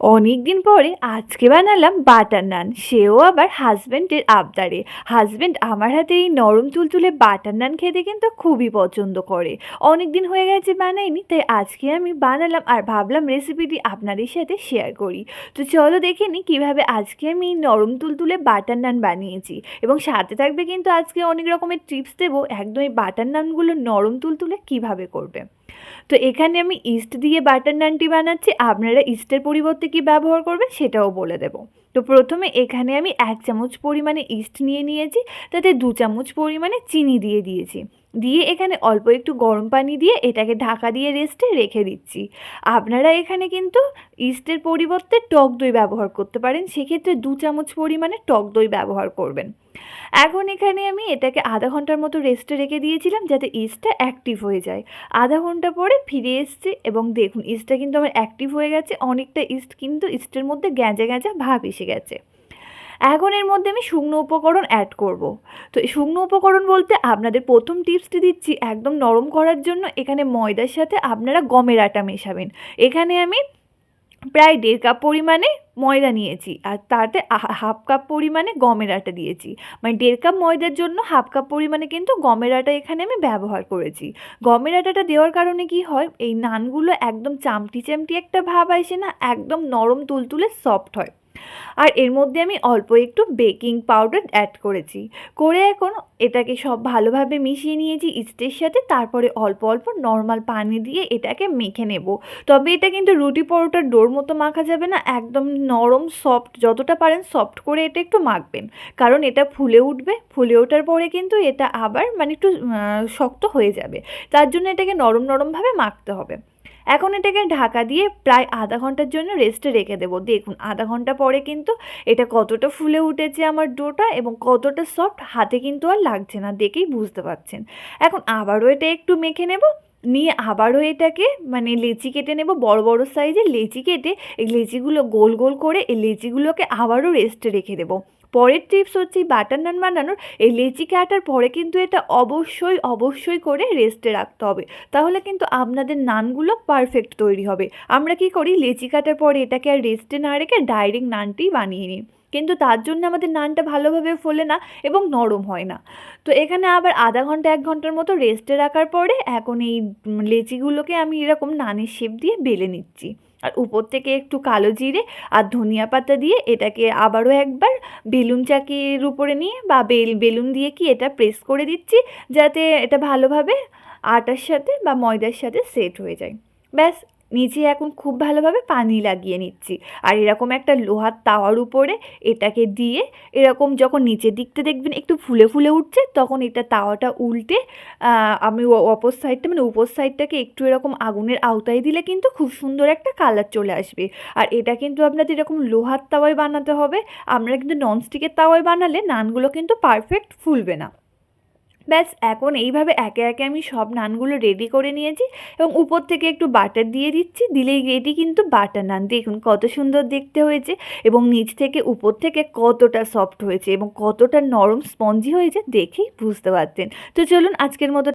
অনেক দিন পরে আজকে বানালাম বাটার নান। সেও আবার হাজব্যান্ডের আবদারে। হাজব্যান্ড আমার হাতে এই নরম তুলতুলে বাটার নান খেতে কিন্তু খুবই পছন্দ করে। অনেক দিন হয়ে গেছে বানাইনি, তাই আজকে আমি বানালাম আর ভাবলাম রেসিপিটি আপনাদের সাথে শেয়ার করি। তো চলো দেখে নিই কীভাবে আজকে আমি এই নরম তুলতুলে বাটার নান বানিয়েছি। এবং সাথে থাকবে কিন্তু আজকে অনেক রকমের টিপস দেবো, একদম এই বাটার নানগুলো নরম তুলতুলে কীভাবে করবে। তো এখানে আমি ইস্ট দিয়ে বাটার নানটি বানাচ্ছি, আপনারা ইস্টের পরিবর্তে কি ব্যবহার করবেন সেটাও বলে দেব। তো প্রথমে এখানে আমি এক চামচ পরিমাণে ইস্ট নিয়ে নিয়েছি, তাতে দু চামচ পরিমাণে চিনি দিয়ে দিয়েছি। দিয়ে এখানে অল্প একটু গরম পানি দিয়ে এটাকে ঢাকা দিয়ে রেস্টে রেখে দিচ্ছি। আপনারা এখানে কিন্তু ইস্টের পরিবর্তে টক দই ব্যবহার করতে পারেন। সেক্ষেত্রে দু চামচ পরিমাণে টক দই ব্যবহার করবেন। এখন এখানে আমি এটাকে আধা ঘণ্টার মতো রেস্টে রেখে দিয়েছিলাম যাতে ইস্টটা অ্যাক্টিভ হয়ে যায়। আধা ঘণ্টা পরে ফিরে এসছি এবং দেখুন ইস্টটা কিন্তু আমার অ্যাক্টিভ হয়ে গেছে। অনেকটা ইস্ট কিন্তু ইস্টের মধ্যে গ্যাঁজা গ্যাঁজা ভাব এসে গেছে। এখন এর মধ্যে আমি শুকনো উপকরণ অ্যাড করব। তো এই শুকনো উপকরণ বলতে আপনাদের প্রথম টিপসটি দিচ্ছি একদম নরম করার জন্য। এখানে ময়দার সাথে আপনারা গমের আটা মেশাবেন। এখানে আমি প্রায় দেড় কাপ পরিমাণে ময়দা নিয়েছি আর তাতে হাফ কাপ পরিমাণে গমের আটা দিয়েছি। মানে দেড় কাপ ময়দার জন্য হাফ কাপ পরিমাণে কিন্তু গমের আটা এখানে আমি ব্যবহার করেছি। গমের আটাটা দেওয়ার কারণে কি হয়, এই নানগুলো একদম চামটি চামটি একটা ভাব আসে না, একদম নরম তুলতুলে সফট হয়। আর এর মধ্যে আমি অল্প একটু বেকিং পাউডার অ্যাড করেছি। করে এখন এটাকে সব ভালোভাবে মিশিয়ে নিয়েছি ইস্টের সাথে, তারপরে অল্প অল্প নর্মাল পানি দিয়ে এটাকে মেখে নেব। তবে এটা কিন্তু রুটি পরোটার ডোর মতো মাখা যাবে না, একদম নরম, সফট, যতটা পারেন সফট করে এটা একটু মাখবেন। কারণ এটা ফুলে উঠবে, ফুলে ওঠার পরে কিন্তু এটা আবার মানে একটু শক্ত হয়ে যাবে। তার জন্য এটাকে নরম নরমভাবে মাখতে হবে। এখন এটাকে ঢাকা দিয়ে প্রায় আধা ঘণ্টার জন্য রেস্টে রেখে দেবো। দেখুন, আধা ঘণ্টা পরে কিন্তু এটা কতটা ফুলে উঠেছে আমার ডোটা এবং কতটা সফট হাতে কিন্তু আর লাগছে না, দেখেই বুঝতে পারছেন। এখন আবারও এটা একটু মেখে নেব। নিয়ে আবারও এটাকে মানে লেচি কেটে নেব, বড় বড় সাইজের লেচি কেটে এই লেচিগুলো গোল গোল করে এই লেচিগুলোকে আবারও রেস্টে রেখে দেবো। পরের টিপস হচ্ছে বাটার নান বানানোর। এই লেচি কাটার পরে কিন্তু এটা অবশ্যই অবশ্যই করে রেস্টে রাখতে হবে। তাহলে কিন্তু আপনাদের নানগুলো পারফেক্ট তৈরি হবে। আমরা কি করি? লেচি কাটার পরে এটাকে আর রেস্টে না রেখে ডাইরেক্ট নানটি বানিয়ে নিই। কিন্তু তার জন্য আমাদের নানটা ভালোভাবে ফোলে না এবং নরম হয় না। তো এখানে আবার আধা ঘণ্টা, এক ঘণ্টার মতো রেস্টে রাখার পরে এখন এই লেচিগুলোকে আমি এরকম নানের শেপ দিয়ে বেলে নিচ্ছি। আর উপর থেকে একটু কালো জিরে আর ধনিয়া পাতা দিয়ে এটাকে আবারও একবার বেলুন চাকির উপরে নিয়ে বা বেল, বেলুন দিয়ে কি এটা প্রেস করে দিচ্ছি যাতে এটা ভালোভাবে আটার সাথে বা ময়দার সাথে সেট হয়ে যায়। ব্যাস নিচে এখন খুব ভালোভাবে পানি লাগিয়ে নিচ্ছি। আর এরকম একটা লোহার তাওয়ার উপরে এটাকে দিয়ে এরকম যখন নিচের দিকটা দেখবেন একটু ফুলে ফুলে উঠছে, তখন এটা তাওয়াটা উল্টে আমি অপর সাইডটা মানে উপর সাইডটাকে একটু এরকম আগুনের আওতায় দিলে কিন্তু খুব সুন্দর একটা কালার চলে আসবে। আর এটা কিন্তু আপনাদের এরকম লোহার তাওয়ায় বানাতে হবে। আমরা কিন্তু ননস্টিকের তাওয়ায় বানালে নানগুলো কিন্তু পারফেক্ট ফুলবে না। ব্যাস, এখন এইভাবে একে একে আমি সব নানগুলো রেডি করে নিয়েছি এবং উপর থেকে একটু বাটার দিয়ে দিচ্ছি। দিলেই রেডি কিন্তু বাটার নান দেখুন কত সুন্দর দেখতে হয়েছে এবং নিচ থেকে উপর থেকে কতটা সফট হয়েছে এবং কতটা নরম স্পঞ্জি হয়েছে দেখেই বুঝতে পারতেন। তো চলুন আজকের মতো